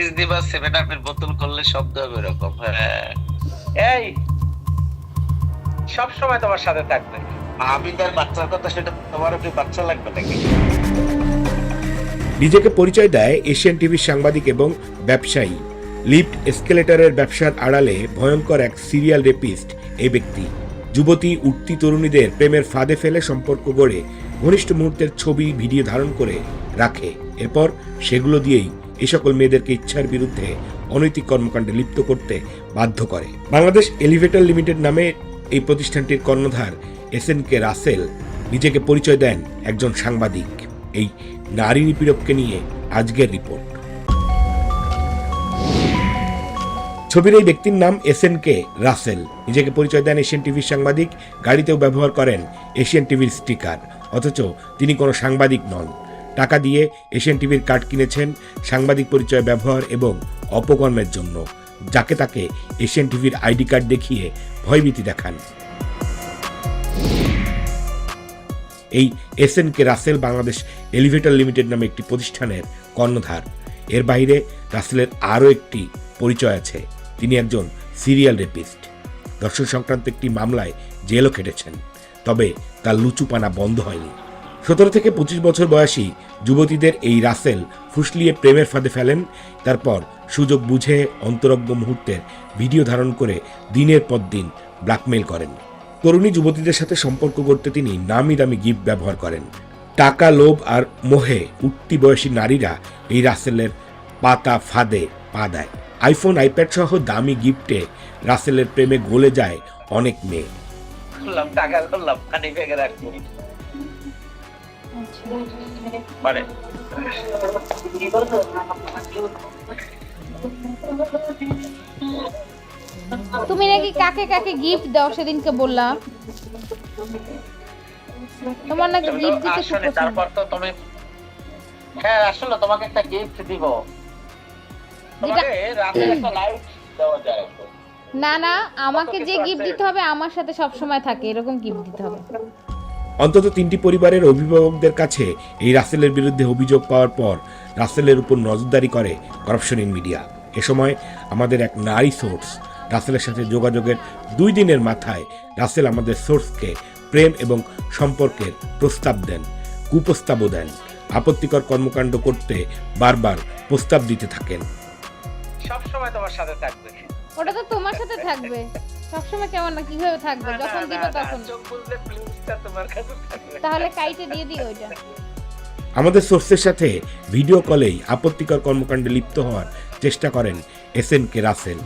ইসদি seven আপের বোতল করলে শব্দ হবে এরকম হ্যাঁ। এই সব সময় তোমার সাথে থাকবে। আমি তার বাচ্চার কথা সেটা কি বাচ্চা লাগবে নাকি? নিজেকে পরিচয় দেয় এশিয়ান টিভির সাংবাদিক এবং ব্যবসায়ী। লিফট এসকেলেটরের ব্যবসার আড়ালে ভয়ঙ্কর এক সিরিয়াল রেপিস্ট এই ব্যক্তি। যুবতী, উঠতি তরুণীদের প্রেমের ফাঁদে ফেলে সম্পর্ক গড়ে ঘনিষ্ঠ মুহূর্তের ছবি, ভিডিও ধারণ করে রাখে। এরপর সেগুলো দিয়েই এ সকল মেয়েদেরকে ইচ্ছার বিরুদ্ধে অনৈতিক কর্মকাণ্ডে লিপ্ত করতে বাধ্য করে। বাংলাদেশ এলিভেটর লিমিটেড নামে এই প্রতিষ্ঠানটির কর্ণধার এস এন কে রাসেল নিজেকে পরিচয় দেন একজন সাংবাদিক। এই নারী নিপীড়ককে নিয়ে আজকের রিপোর্ট। ছবির এই ব্যক্তির নাম এস এন কে রাসেল। নিজেকে পরিচয় দেন এশিয়ান টিভির সাংবাদিক, গাড়িতেও ব্যবহার করেন এশিয়ান টিভির স্টিকার। অথচ তিনি কোনো সাংবাদিক নন। টাকা দিয়ে এশিয়ান টিভির কার্ড কিনেছেন সাংবাদিক পরিচয় ব্যবহার এবং অপকর্মের জন্য। যাকে তাকে এশিয়ান টিভির আইডি কার্ড দেখিয়ে ভয়ভীতি দেখান। এই S N K Rasel Bangladesh elevator limited নামে একটি প্রতিষ্ঠানের কর্ণধার। এর বাইরে রাসেলের আরও একটি পরিচয় আছে। তিনি একজন সিরিয়াল রেপিস্ট। দর্শন সংক্রান্ত একটি মামলায় জেলও খেটেছেন। তবে তার লুচুপানা বন্ধ হয়নি। সতেরো থেকে পঁচিশ বছর বয়সী যুবতীদের এই রাসেল ফুসলিয়ে প্রেমের ফাঁদে ফেলেন। তারপর সুযোগ বুঝে অন্তরঙ্গ মুহূর্তের ভিডিও ধারণ করে দিনের পর দিন ব্ল্যাকমেল করেন। তরুণী যুবতীদের সাথে সম্পর্ক করতে তিনি নামি দামি গিফট ব্যবহার করেন। টাকা, লোভ আর মোহে উঠতি বয়সী নারীরা এই রাসেলের পাতা ফাঁদে পা দেয়। আইফোন, আইপ্যাড সহ দামি গিফটে রাসেলের প্রেমে গলে যায় অনেক মেয়ে। টাকা মানে তুমি নাকি কাকে কাকে গিফট দাও সেদিনকে বললাম। তোমার নাকি গিফট দিতে আসলে তারপর তো তুমি হ্যাঁ আসলে তোমাকে একটা গিফট দিব। তোমাকে রাতে একটা লাইট দেওয়া যায় না না আমাকে যে গিফট দিতে হবে আমার সাথে সব সময় থাকে এরকম গিফট দিতে হবে। অন্তত তিনটি পরিবারের অভিভাবকদের কাছে এই রাসেলের বিরুদ্ধে অভিযোগ পাওয়ার পর রাসেলের উপর নজরদারি করে করাপশন ইন মিডিয়া এ সময় আমাদের এক নারী সোর্স রাসেলের সাথে যোগাযোগের দুই দিনের মাথায় রাসেল আমাদের সোর্সকে প্রেম এবং সম্পর্কের প্রস্তাব দেন কুপ্রস্তাবও দেন। আপত্তিকর কর্মকাণ্ড করতে বারবার প্রস্তাব দিতে থাকেন। সব সময় তোমার সাথে থাকবে। ওটা তো তোমার সাথে থাকবে। সব সময় কেমন না কীভাবে থাকবে? যখন দিবে তখন। তাহলে কাইটে দিয়ে দিও ওইটা। আমাদের সোর্সের সাথে ভিডিও কলেই আপত্তিকর কর্মকাণ্ডে লিপ্ত হওয়ার চেষ্টা করেন এস এন কে রাসেল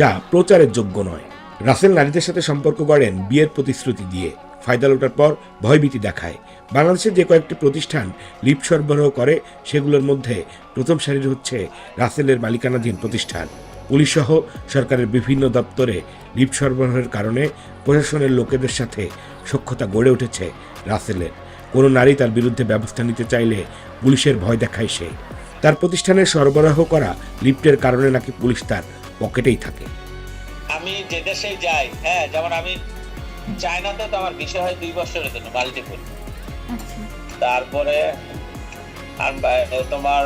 যা প্রচারের যোগ্য নয়। রাসেল নারীদের সাথে সম্পর্ক গড়েন বিয়ের প্রতিশ্রুতি দিয়ে। ফায়দা লোটার পর ভয়ভীতি দেখায়। বাংলাদেশের যে কয়েকটি প্রতিষ্ঠান লিপ সরবরাহ করে সেগুলোর মধ্যে প্রথম সারির হচ্ছে রাসেলের মালিকানাধীন প্রতিষ্ঠান। পুলিশ সহ সরকারের বিভিন্ন দপ্তরে লিপ সরবরাহের কারণে প্রশাসনের লোকেদের সাথে সখ্যতা গড়ে উঠেছে রাসেলের। কোনো নারী তার বিরুদ্ধে ব্যবস্থা নিতে চাইলে পুলিশের ভয় দেখায় সে। তার প্রতিষ্ঠানে সরবরাহ করা লিফটের কারণে নাকি পুলিশ তার পকেটেই থাকে। আমি যে দেশে যাই হ্যাঁ যেমন আমি চায়নাতে তো আমার বিষয় হয় দুই বছরের জন্য মাল্টিপুল তারপরে আর তোমার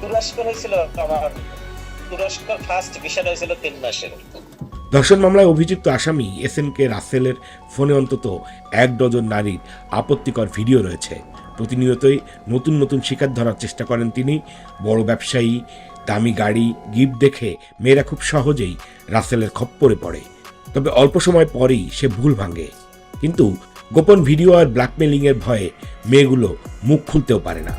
তুরস্ক হয়েছিল আমার তুরস্ক ফার্স্ট হয়েছিল তিন মাসের। ধর্ষণ মামলায় অভিযুক্ত আসামি এস এন কে রাসেলের ফোনে অন্তত এক ডজন নারীর আপত্তিকর ভিডিও রয়েছে। প্রতিনিয়তই নতুন নতুন শিকার ধরার চেষ্টা করেন তিনি। বড় ব্যবসায়ী, দামি গাড়ি, গিফট দেখে মেয়েরা খুব সহজেই রাসেলের খপ্পরে পড়ে। তবে অল্প সময় পরেই সে ভুল ভাঙে। কিন্তু গোপন ভিডিও আর ব্ল্যাকমেলিংয়ের ভয়ে মেয়েগুলো মুখ খুলতেও পারে না।